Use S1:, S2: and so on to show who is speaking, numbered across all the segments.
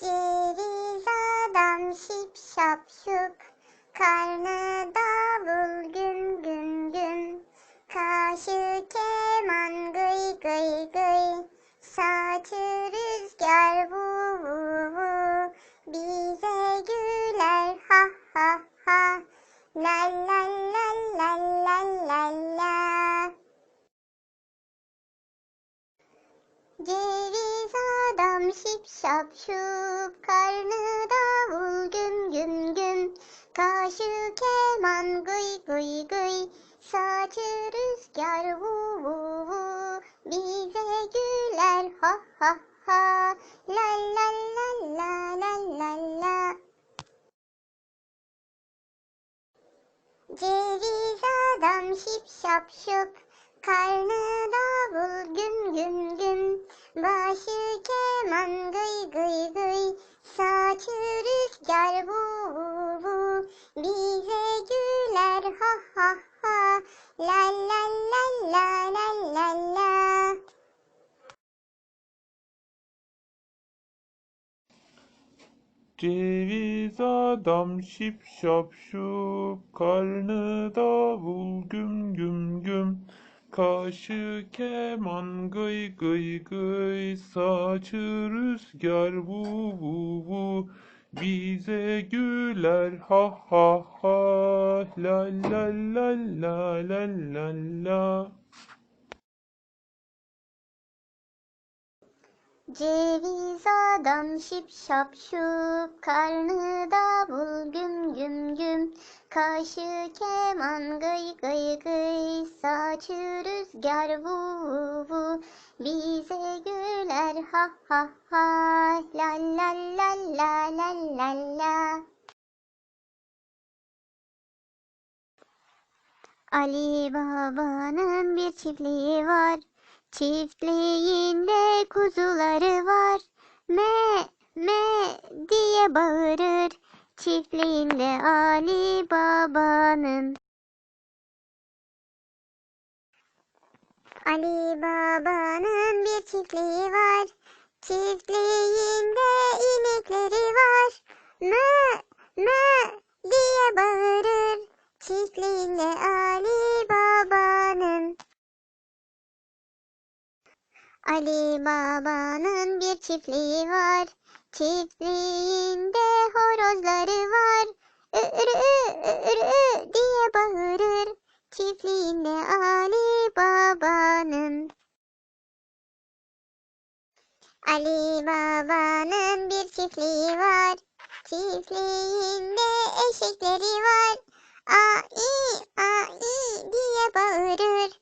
S1: Ceviz adam şip şap şuk, karnı davul güm güm güm. Kaşı keman gıy gıy gıy, saçı rüzgar vu vu vu. Bize güler ha ha ha, la la la la la la la. Ceviz adam şip şap şup, Kaşı keman gıy gıy gıy, saçı rüzgar vu vu vu. Bize güler ha ha ha, la la la la la la la. Ceviz adam şip şap şup, karnı davul güm güm güm. Başı keman gıy gıy gıy, saçı rüzgar vu vu vu. Bize güler ha ha ha, la la la la la la la.
S2: Ceviz adam şip şap şup, karnı davul güm güm güm. Kaşı keman gıy gıy gıy, saçı rüzgar vu vu vu. Bize güler ha ha ha, la la la la la la la.
S1: Ceviz adam şip şap şup, karnı davul güm güm güm. Kaşı keman gıy gıy gıy, saçı rüzgar vu vu. Bize güler ha ha ha, la la la la la la la. Ali Baba'nın bir çiftliği var. Çiftliğinde kuzuları var. Me me diye bağırır. Çiftliğinde Ali Baba'nın. Ali Baba'nın bir çiftliği var. Çiftliğinde inekleri var. Me me Ali Baba'nın bir çiftliği var. Çiftliğinde horozları var. Ürü ürü diye bağırır. Çiftliğinde Ali Baba'nın. Ali Baba'nın bir çiftliği var. Çiftliğinde eşekleri var. Ai ai diye bağırır.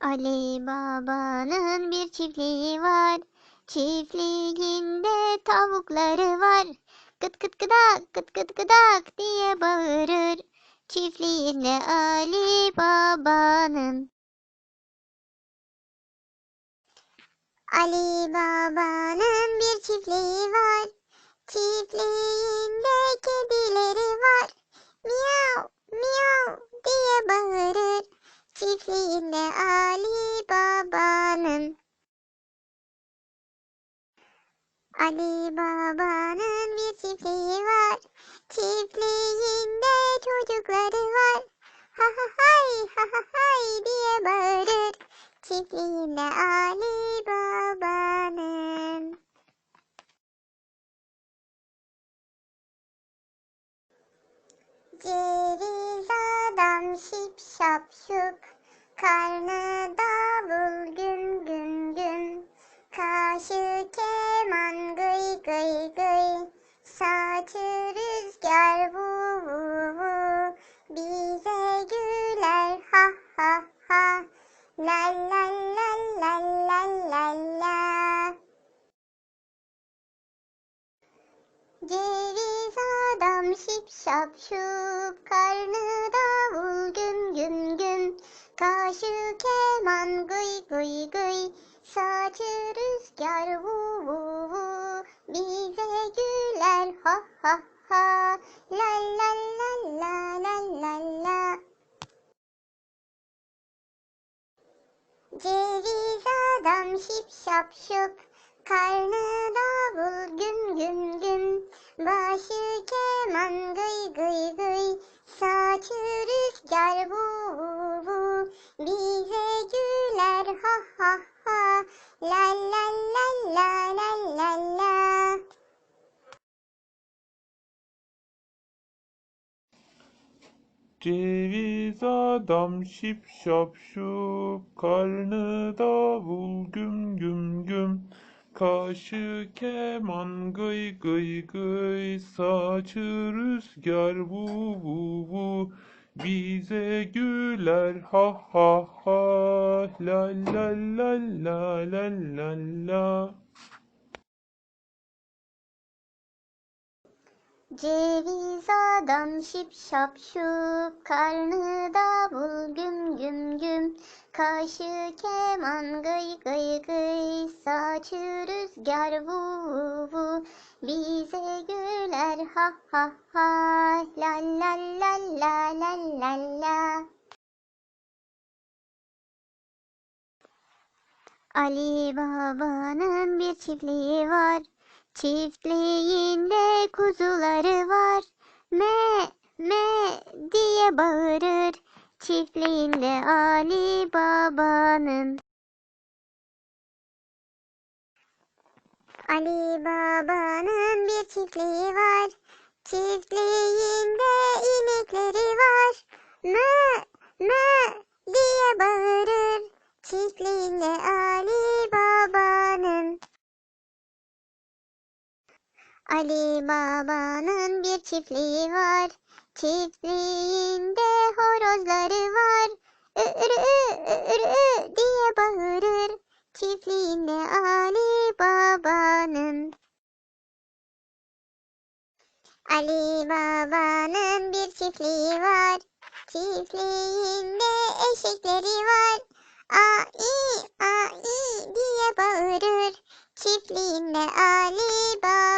S1: Ali Baba'nın bir çiftliği var. Çiftliğinde tavukları var. Kıt kıt kıdak kıt kıt kıdak diye bağırır. Çiftliğinde Ali Baba'nın. Ali Baba'nın bir çiftliği var. Çiftliğinde çocukları var. Ha ha hay ha ha hay diye bağırır. Çiftliğinde Ali Baba'nın. Ceviz şip şap şup, karnı davul güm güm güm. Kaşı keman gıy gıy gıy, saçı rüzgar vu vu vu. Bize güler ha ha ha, la la la la la la la. Ceviz adam şip şap şup, karnı davul güm güm güm. Başı keman gıy gıy gıy, saçı rüzgar vu vu. Bize güler ha ha ha, la la la la la la la.
S2: Ceviz adam şip şap şup, karnı davul güm güm güm. Kaşı keman gıy gıy gıy, saçı rüzgar vu vu vu. Bize güler ha ha ha, la la la la la la la.
S1: Ceviz adam şip şap şup, karnı davul güm güm güm. Kaşı keman gıy gıy gıy, saçı rüzgar vu vu. Bize güler ha ha ha, la la la la la la la. Ali Baba'nın bir çiftliği var. Çiftliğinde kuzuları var. Me me diye bağırır. Çiftliğinde Ali Baba'nın. Ali Baba'nın bir çiftliği var. Çiftliğinde inekleri var. Me me diye bağırır. Çiftliğinde Ali Ali Baba'nın bir çiftliği var. Çiftliğinde horozları var. Ürü ürü diye bağırır. Çiftliğinde Ali Baba'nın. Ali Baba'nın bir çiftliği var. Çiftliğinde eşekleri var. Ai ai diye bağırır. Çiftliğinde Ali Baba'nın.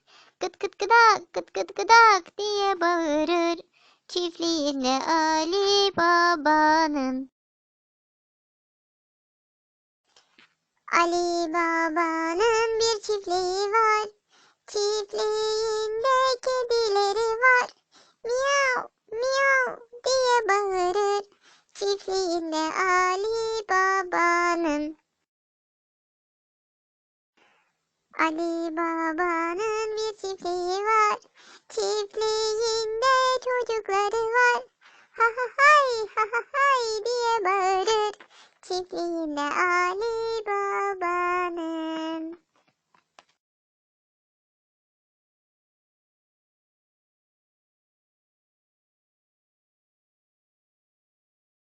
S1: Gıt gıt gıdak gıt gıt gıdak diye bağırır. Çiftliğinde Ali Baba'nın. Ali Baba'nın bir çiftliği var. Çiftliğinde kedileri var. Miyav miyav diye bağırır. Çiftliğinde Ali Baba'nın. Ali Baba'nın çiftliği var. Çiftliğinde çocukları var. Ha ha hay ha ha hay diye bağırır. Baba